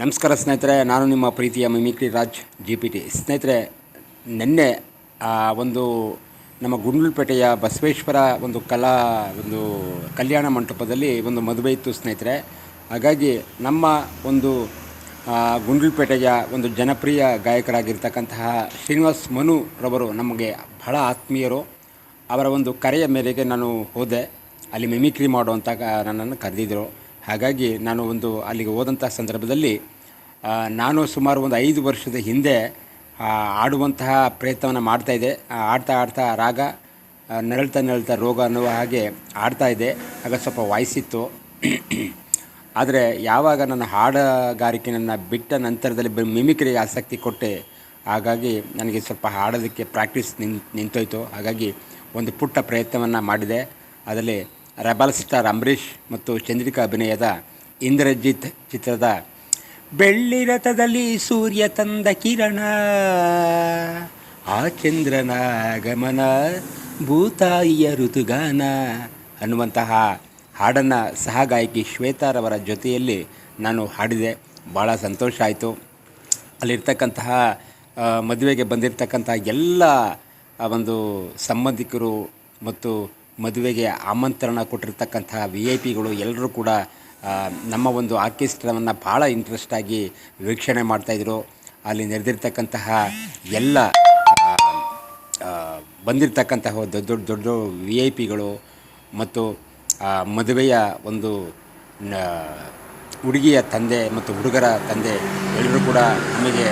ನಮಸ್ಕಾರ ಸ್ನೇಹಿತರೆ, ನಾನು ನಿಮ್ಮ ಪ್ರೀತಿಯ mimicry Raj G P T. ಸ್ನೇಹಿತರೆ, ನಿನ್ನೆ ಒಂದು ನಮ್ಮ ಗುಂಡ್ಲುಪೇಟೆಯ ಬಸವೇಶ್ವರ ಒಂದು ಕಲಾ, ಒಂದು ಕಲ್ಯಾಣ ಮಂಟಪದಲ್ಲಿ ಒಂದು ಮದುವೆ ಇತ್ತು ಸ್ನೇಹಿತರೆ. ಹಾಗಾಗಿ ನಮ್ಮ ಒಂದು ಗುಂಡ್ಲುಪೇಟೆಯ ಒಂದು ಜನಪ್ರಿಯ ಗಾಯಕರಾಗಿರ್ತಕ್ಕಂತಹ ಶ್ರೀನಿವಾಸ್ ಮನು ರವರು ನಮಗೆ ಬಹಳ ಆತ್ಮೀಯರು. ಅವರ ಒಂದು ಕರೆಯ ಮೇರೆಗೆ ನಾನು ಹೋದೆ. ಅಲ್ಲಿ ಮಿಮಿಕ್ರಿ ಮಾಡುವಂಥ ನನ್ನನ್ನು ಕರೆದಿದ್ದರು ಹಾಗಾಗಿ ನಾನು ಒಂದು ಅಲ್ಲಿಗೆ ಹೋದಂಥ ಸಂದರ್ಭದಲ್ಲಿ ನಾನು ಸುಮಾರು ಒಂದು ಐದು ವರ್ಷದ ಹಿಂದೆ ಆಡುವಂತಹ ಪ್ರಯತ್ನವನ್ನು ಮಾಡ್ತಾಯಿದ್ದೆ ಆಡ್ತಾ ಆಡ್ತಾ ರಾಗ ನರಳ್ತಾ ನರಳ್ತಾ ರೋಗ ಅನ್ನುವ ಹಾಗೆ ಆಡ್ತಾ ಇದ್ದೆ. ಆಗ ಸ್ವಲ್ಪ ವಾಯ್ಸಿತ್ತು. ಆದರೆ ಯಾವಾಗ ನನ್ನ ಹಾಡುಗಾರಿಕೆಯನ್ನು ಬಿಟ್ಟ ನಂತರದಲ್ಲಿ ಮಿಮಿಕ್ರಿಗೆ ಆಸಕ್ತಿ ಕೊಟ್ಟೆ, ಹಾಗಾಗಿ ನನಗೆ ಸ್ವಲ್ಪ ಹಾಡೋದಕ್ಕೆ ಪ್ರಾಕ್ಟೀಸ್ ನಿಂತೋಯ್ತು. ಹಾಗಾಗಿ ಒಂದು ಪುಟ್ಟ ಪ್ರಯತ್ನವನ್ನು ಮಾಡಿದೆ. ಅದರಲ್ಲಿ ರೆಬಲ್ ಸ್ಟಾರ್ ಅಂಬರೀಷ್ ಮತ್ತು ಚಂದ್ರಿಕಾ ಅಭಿನಯದ ಇಂದ್ರಜಿತ್ ಚಿತ್ರದ ಬೆಳ್ಳಿ ರಥದಲ್ಲಿ ಸೂರ್ಯ ತಂದ ಕಿರಣ, ಆ ಚಂದ್ರನ ಗಮನ ಭೂತಾಯಿಯ ಋತುಗಾನ. ಅನ್ನುವಂತಹ ಹಾಡನ್ನು ಸಹಗಾಯಕಿ ಶ್ವೇತಾರವರ ಜೊತೆಯಲ್ಲಿ ನಾನು ಹಾಡಿದೆ. ಭಾಳ ಸಂತೋಷ ಆಯಿತು. ಅಲ್ಲಿರ್ತಕ್ಕಂತಹ ಮದುವೆಗೆ ಬಂದಿರತಕ್ಕಂತಹ ಎಲ್ಲ ಒಂದು ಸಂಬಂಧಿಕರು ಮತ್ತು ಮದುವೆಗೆ ಆಮಂತ್ರಣ ಕೊಟ್ಟಿರ್ತಕ್ಕಂತಹ ವಿ ಐ ಪಿಗಳು ಎಲ್ಲರೂ ಕೂಡ ನಮ್ಮ ಒಂದು ಆರ್ಕೆಸ್ಟ್ರಾವನ್ನು ಭಾಳ ಇಂಟ್ರೆಸ್ಟಾಗಿ ವೀಕ್ಷಣೆ ಮಾಡ್ತಾಯಿದ್ರು ಅಲ್ಲಿ ನೆರೆದಿರ್ತಕ್ಕಂತಹ ಎಲ್ಲ ಬಂದಿರತಕ್ಕಂತಹ ದೊಡ್ಡ ದೊಡ್ಡ ದೊಡ್ಡ ವಿ ಐ ಪಿಗಳು ಮತ್ತು ಮದುವೆಯ ಒಂದು ಹುಡುಗಿಯ ತಂದೆ ಮತ್ತು ಹುಡುಗರ ತಂದೆ ಎಲ್ಲರೂ ಕೂಡ ನಮಗೆ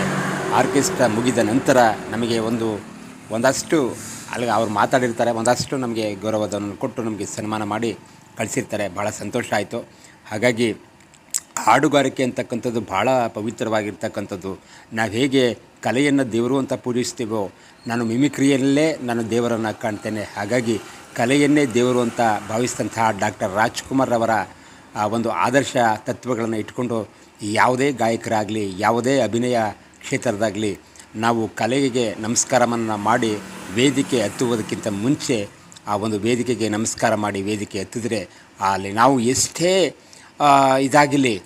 ಆರ್ಕೆಸ್ಟ್ರಾ ಮುಗಿದ ನಂತರ ನಮಗೆ ಒಂದು, ಒಂದಷ್ಟು ಅಲ್ಲಿಗೆ ಅವ್ರು ಮಾತಾಡಿರ್ತಾರೆ. ಒಂದಷ್ಟು ನಮಗೆ ಗೌರವಧನ ಕೊಟ್ಟು ನಮಗೆ ಸನ್ಮಾನ ಮಾಡಿ ಕಳಿಸಿರ್ತಾರೆ. ಭಾಳ ಸಂತೋಷ ಆಯಿತು. ಹಾಗಾಗಿ ಹಾಡುಗಾರಿಕೆ ಅಂತಕ್ಕಂಥದ್ದು ಭಾಳ ಪವಿತ್ರವಾಗಿರ್ತಕ್ಕಂಥದ್ದು. ನಾವು ಹೇಗೆ ಕಲೆಯನ್ನು ದೇವರು ಅಂತ ಪೂಜಿಸ್ತೀವೋ, ನಾನು ಮಿಮಿಕ್ರಿಯಲ್ಲೇ ನಾನು ದೇವರನ್ನು ಕಾಣ್ತೇನೆ. ಹಾಗಾಗಿ ಕಲೆಯನ್ನೇ ದೇವರು ಅಂತ ಭಾವಿಸಿದಂತಹ ಡಾಕ್ಟರ್ ರಾಜ್ಕುಮಾರ್ ಅವರ ಆ, ಒಂದು ಆದರ್ಶ ತತ್ವಗಳನ್ನು ಇಟ್ಕೊಂಡು ಯಾವುದೇ ಗಾಯಕರಾಗಲಿ, ಯಾವುದೇ ಅಭಿನಯ ಕ್ಷೇತ್ರದಾಗಲಿ ನಾವು ಕಲೆಗೆ ನಮಸ್ಕಾರವನ್ನು ಮಾಡಿ ವೇದಿಕೆ ಹತ್ತುವುದಕ್ಕಿಂತ ಮುಂಚೆ ಆ ಒಂದು ವೇದಿಕೆಗೆ ನಮಸ್ಕಾರ ಮಾಡಿ ವೇದಿಕೆ ಹತ್ತಿದರೆ ಅಲ್ಲಿ ನಾವು ಎಷ್ಟೇ ಇದಾಗಿಲಿ,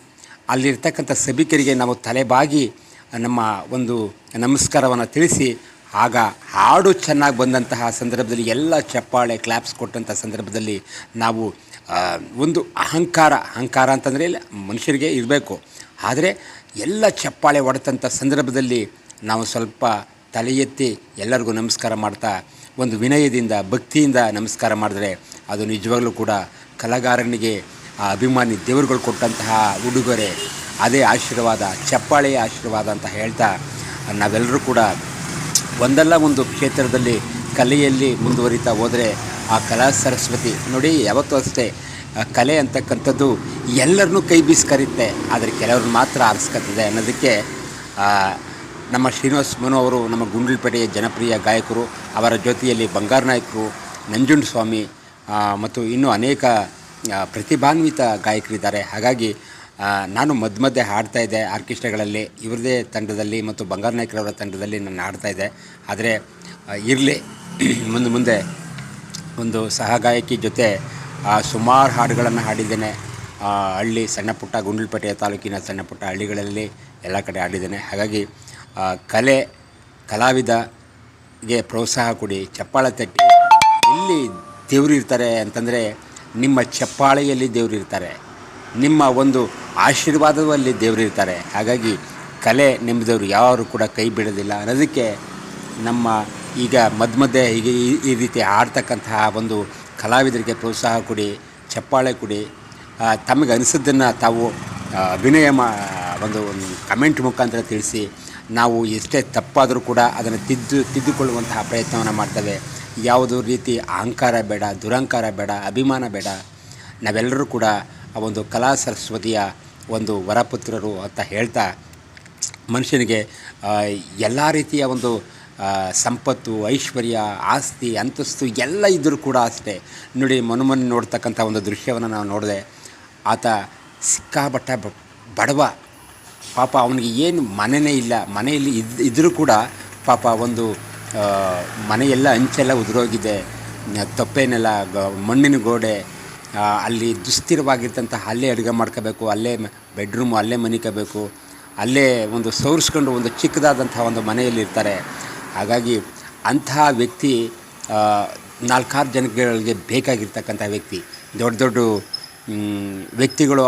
ಅಲ್ಲಿರ್ತಕ್ಕಂಥ ಸಭಿಕರಿಗೆ ನಾವು ತಲೆಬಾಗಿ ನಮ್ಮ ಒಂದು ನಮಸ್ಕಾರವನ್ನು ತಿಳಿಸಿ, ಆಗ ಹಾಡು ಚೆನ್ನಾಗಿ ಬಂದಂತಹ ಸಂದರ್ಭದಲ್ಲಿ ಎಲ್ಲ ಚಪ್ಪಾಳೆ ಕ್ಲಾಪ್ಸ್ ಕೊಟ್ಟಂಥ ಸಂದರ್ಭದಲ್ಲಿ ನಾವು ಒಂದು ಅಹಂಕಾರ ಅಹಂಕಾರ ಅಂತಂದರೆ ಮನುಷ್ಯರಿಗೆ ಇರಬೇಕು. ಆದರೆ ಎಲ್ಲ ಚಪ್ಪಾಳೆ ಹೊಡೆದಂಥ ಸಂದರ್ಭದಲ್ಲಿ ನಾವು ಸ್ವಲ್ಪ ತಲೆ ಎತ್ತಿ ಎಲ್ಲರಿಗೂ ನಮಸ್ಕಾರ ಮಾಡ್ತಾ, ಒಂದು ವಿನಯದಿಂದ, ಭಕ್ತಿಯಿಂದ ನಮಸ್ಕಾರ ಮಾಡಿದ್ರೆ ಅದು ನಿಜವಾಗ್ಲೂ ಕೂಡ ಕಲಾಗಾರನಿಗೆ ಆ ಅಭಿಮಾನಿ ದೇವರುಗಳು ಕೊಟ್ಟಂತಹ ಉಡುಗೊರೆ, ಅದೇ ಆಶೀರ್ವಾದ, ಚಪ್ಪಾಳೆಯ ಆಶೀರ್ವಾದ ಅಂತ ಹೇಳ್ತಾ ನಾವೆಲ್ಲರೂ ಕೂಡ ಒಂದಲ್ಲ ಒಂದು ಕ್ಷೇತ್ರದಲ್ಲಿ ಕಲೆಯಲ್ಲಿ ಮುಂದುವರಿತಾ ಹೋದರೆ ಆ ಕಲಾ ಸರಸ್ವತಿ ನೋಡಿ ಯಾವತ್ತೂ ಅಷ್ಟೇ ಕಲೆ ಅಂತಕ್ಕಂಥದ್ದು ಎಲ್ಲರನ್ನೂ ಕೈ ಬೀಸ್ಕರಿತ್ತೆ ಕರೀತೆ, ಆದರೆ ಕೆಲವ್ರನ್ನ ಮಾತ್ರ ಆರಿಸ್ಕತ್ತದೆ ಅನ್ನೋದಕ್ಕೆ ನಮ್ಮ ಶ್ರೀನಿವಾಸ್ ಮನು ಅವರು ನಮ್ಮ ಗುಂಡ್ಲುಪೇಟೆಯ ಜನಪ್ರಿಯ ಗಾಯಕರು, ಅವರ ಜೊತೆಯಲ್ಲಿ ಬಂಗಾರ ನಾಯಕರು ನಂಜುಂಡ ಸ್ವಾಮಿ ಮತ್ತು ಇನ್ನೂ ಅನೇಕ ಪ್ರತಿಭಾನ್ವಿತ ಗಾಯಕರಿದ್ದಾರೆ. ಹಾಗಾಗಿ ನಾನು ಮಧ್ಯ ಮಧ್ಯೆ ಹಾಡ್ತಾಯಿದ್ದೆ ಆರ್ಕೆಸ್ಟ್ರಾಗಳಲ್ಲಿ. ಇವ್ರದೇ ತಂಡದಲ್ಲಿ ಮತ್ತು ಬಂಗಾರ ನಾಯಕರವರ ತಂಡದಲ್ಲಿ ನಾನು ಹಾಡ್ತಾ ಇದ್ದೆ. ಆದರೆ ಇರಲಿ, ಮುಂದೆ ಮುಂದೆ ಒಂದು ಸಹಗಾಯಕಿ ಜೊತೆ ಸುಮಾರು ಹಾಡುಗಳನ್ನು ಹಾಡಿದ್ದೇನೆ. ಹಳ್ಳಿ ಸಣ್ಣ ಪುಟ್ಟ ಗುಂಡ್ಲಪೇಟೆಯ ತಾಲೂಕಿನ ಸಣ್ಣ ಪುಟ್ಟ ಹಳ್ಳಿಗಳಲ್ಲಿ ಎಲ್ಲ ಕಡೆ ಹಾಡಿದ್ದೇನೆ. ಹಾಗಾಗಿ ಕಲೆ, ಕಲಾವಿದಗೆ ಪ್ರೋತ್ಸಾಹ ಕೊಡಿ, ಚಪ್ಪಾಳೆ ತಟ್ಟಿ. ಎಲ್ಲಿ ದೇವರು ಇರ್ತಾರೆ ಅಂತಂದರೆ ನಿಮ್ಮ ಚಪ್ಪಾಳೆಯಲ್ಲಿ ದೇವರಿರ್ತಾರೆ ನಿಮ್ಮ ಒಂದು ಆಶೀರ್ವಾದದಲ್ಲಿ ದೇವರಿರ್ತಾರೆ ಹಾಗಾಗಿ ಕಲೆ ನಿಮ್ಮದವರು ಯಾರು ಕೂಡ ಕೈ ಬಿಡೋದಿಲ್ಲ ಅನ್ನೋದಕ್ಕೆ ನಮ್ಮ ಈಗ ಮಧ್ಯ ಮಧ್ಯೆ ಹೀಗೆ ಈ- ರೀತಿ ಆಡ್ತಕ್ಕಂತಹ ಒಂದು ಕಲಾವಿದರಿಗೆ ಪ್ರೋತ್ಸಾಹ ಕೊಡಿ, ಚಪ್ಪಾಳೆ ಕೊಡಿ. ತಮಗೆ ಅನಿಸಿದ್ದನ್ನು ತಾವು ಅಭಿನಯ ಮಾ, ಒಂದು ಕಮೆಂಟ್ ಮುಖಾಂತರ ತಿಳಿಸಿ ನಾವು ಎಷ್ಟೇ ತಪ್ಪಾದರೂ ಕೂಡ ಅದನ್ನು ತಿದ್ದು ತಿದ್ದುಕೊಳ್ಳುವಂತಹ ಪ್ರಯತ್ನವನ್ನು ಮಾಡ್ತೇವೆ. ಯಾವುದೋ ರೀತಿ ಅಹಂಕಾರ ಬೇಡ, ದುರಹಂಕಾರ ಬೇಡ, ಅಭಿಮಾನ ಬೇಡ, ನಾವೆಲ್ಲರೂ ಕೂಡ ಆ ಒಂದು ಕಲಾ ಸರಸ್ವತಿಯ ಒಂದು ವರಪುತ್ರರು ಅಂತ ಹೇಳ್ತಾ ಮನುಷ್ಯನಿಗೆ ಎಲ್ಲ ರೀತಿಯ ಒಂದು ಸಂಪತ್ತು, ಐಶ್ವರ್ಯ, ಆಸ್ತಿ, ಅಂತಸ್ತು ಎಲ್ಲ ಇದ್ದರೂ ಕೂಡ ಅಷ್ಟೇ. ನೋಡಿ, ಮನುಮನ್ ನೋಡ್ತಕ್ಕಂಥ ಒಂದು ದೃಶ್ಯವನ್ನು ನಾವು ನೋಡಿದೆ. ಆತ ಸಿಕ್ಕಾಬಟ್ಟ ಬಡವ. ಪಾಪ ಅವನಿಗೆ ಏನು ಮನೆಯೇ ಇಲ್ಲ. ಮನೆಯಲ್ಲಿ ಇದ್ ಇದ್ದರೂ ಕೂಡ ಪಾಪ ಒಂದು ಮನೆಯೆಲ್ಲ ಅಂಚೆಲ್ಲ ಉದುರೋಗಿದೆ. ತಪ್ಪೇನೆಲ್ಲ ಮಣ್ಣಿನ ಗೋಡೆ ಅಲ್ಲಿ ದುಸ್ಥಿರವಾಗಿರ್ತಂಥ ಅಲ್ಲೇ ಅಡುಗೆ ಮಾಡ್ಕೋಬೇಕು, ಅಲ್ಲೇ ಬೆಡ್ರೂಮು, ಅಲ್ಲೇ ಮನಿಕೋಬೇಕು ಅಲ್ಲೇ ಒಂದು ಸೌರಿಸ್ಕೊಂಡು ಒಂದು ಚಿಕ್ಕದಾದಂಥ ಒಂದು ಮನೆಯಲ್ಲಿರ್ತಾರೆ ಹಾಗಾಗಿ ಅಂತಹ ವ್ಯಕ್ತಿ ನಾಲ್ಕಾರು ಜನಗಳಿಗೆ ಬೇಕಾಗಿರ್ತಕ್ಕಂಥ ವ್ಯಕ್ತಿ, ದೊಡ್ಡ ದೊಡ್ಡ ವ್ಯಕ್ತಿಗಳು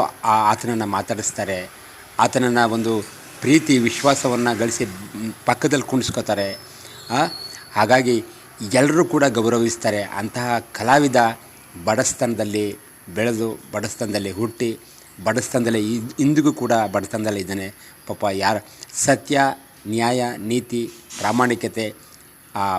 ಆತನನ್ನು ಮಾತಾಡಿಸ್ತಾರೆ. ಆತನನ್ನು ಒಂದು ಪ್ರೀತಿ, ವಿಶ್ವಾಸವನ್ನು ಗಳಿಸಿ ಪಕ್ಕದಲ್ಲಿ ಕುಣಿಸ್ಕೋತಾರೆ. ಹಾಗಾಗಿ ಎಲ್ಲರೂ ಕೂಡ ಗೌರವಿಸ್ತಾರೆ. ಅಂತಹ ಕಲಾವಿದ ಬಡಸ್ತನದಲ್ಲಿ ಬೆಳೆದು, ಬಡಸ್ತನದಲ್ಲಿ ಹುಟ್ಟಿ, ಬಡಸ್ತನದಲ್ಲೇ ಇಂದಿಗೂ ಕೂಡ ಬಡತನದಲ್ಲೇ ಇದ್ದಾನೆ. ಪಾಪ ಯಾರು ಸತ್ಯ, ನ್ಯಾಯ, ನೀತಿ, ಪ್ರಾಮಾಣಿಕತೆ, ಆ